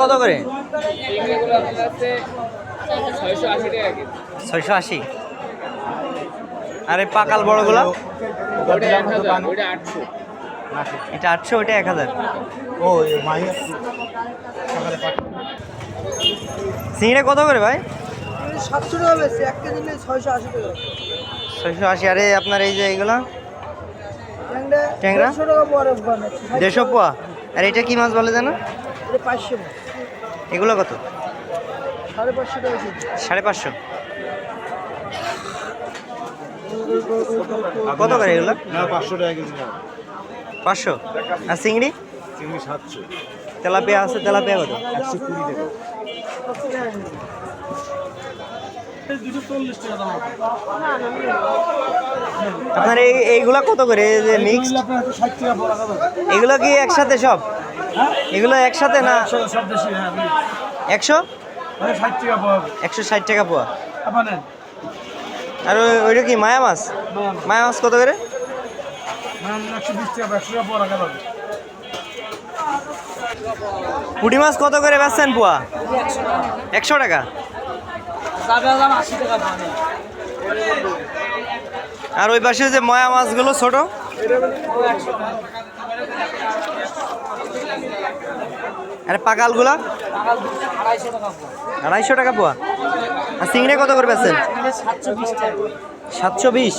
কত করে? ছয়শো আশি। আর এই পাকাল বড়গুলো? এটা আটশো ওটা এক হাজার। ও মাই কত করে ভাই? সাতশো টাকা বেশি এক কেজি নিলে ছয়শো আশি টাকা। ছয়শো আশি আরে আপনার এই যে এইগুলো? ট্যাংরা? ট্যাংরা? দেড়শো টাকা পরে দেড়শো পোয়া? আর এটা কি মাছ বলে জানো? পাঁচশো। এগুলো কত? সাড়ে পাঁচশো টাকা কত করে এগুলো? না পাঁচশো টাকা কেজি পাঁচশো। আর চিংড়ি? চিংড়ি সাতশো। তেলাপিয়া আছে তেলাপিয়া কত? একশো কুড়ি টাকা। আপনার এই এইগুলা কত করে? যে মিক্স ষাট টাকা পড়া যাবে এগুলো কি একসাথে সব? এগুলো একসাথে না? একশো? একশো ষাট টাকা পোয়া। আর ওইটা কি মায়া মাছ? মায়া মাছ কত করে? পুঁটি মাছ কত করে বেচছেন পোয়া? একশো টাকা। আর ওই পাশে যে ময়া মাছগুলো ছোট। আর পাকালগুলা? আড়াইশো টাকা পোয়া। আর চিংড়ি কত করে বেচছেন? সাতশো বিশ।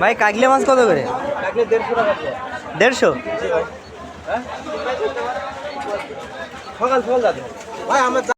ভাই, কাগলে মাছ কত করে? দেড়শো? সকাল সকাল ভাই, আমরা